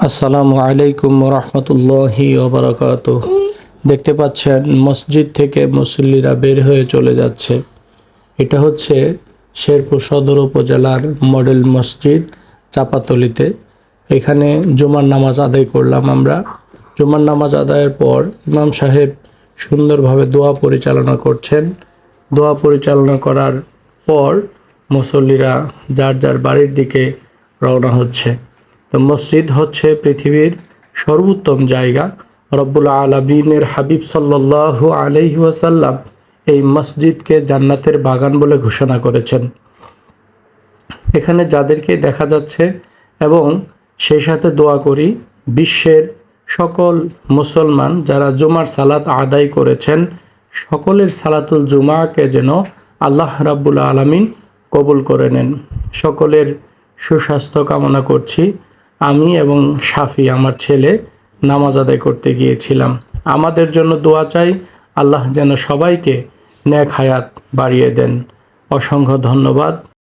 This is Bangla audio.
আসসালামু আলাইকুম রহমতুল্লাহি ওবরাকাত দেখতে পাচ্ছেন, মসজিদ থেকে মুসল্লিরা বের হয়ে চলে যাচ্ছে। এটা হচ্ছে শেরপুর সদর উপজেলার মডেল মসজিদ চাপাতলিতে। এখানে জুমার নামাজ আদায় করলাম আমরা। জুমার নামাজ আদায়ের পর ইমাম সাহেব সুন্দরভাবে দোয়া পরিচালনা করছেন। দোয়া পরিচালনা করার পর মুসল্লিরা যার যার বাড়ির দিকে রওনা হচ্ছে। তো মসজিদ হচ্ছে পৃথিবীর সর্বোত্তম জায়গা। রব্বুল আলমিনের হাবিব সাল্লাহ আলহি ওয়াসাল্লাম এই মসজিদকে জান্নাতের বাগান বলে ঘোষণা করেছেন। এখানে যাদেরকে দেখা যাচ্ছে এবং সেই সাথে দোয়া করি, বিশ্বের সকল মুসলমান যারা জুমার সালাত আদায় করেছেন, সকলের সালাতুল জুমাকে যেন আল্লাহ রাব্বুল আলামিন কবুল করে নেন। সকলের সুস্বাস্থ্য কামনা করছি। আমি এবং সাফি আমার ছেলে, নামাজ আদায় করতে গিয়েছিলাম। আমাদের জন্য দোয়া চাই, আল্লাহ যেন সবাইকে ন্যাক হায়াত বাড়িয়ে দেন। অসংখ্য ধন্যবাদ।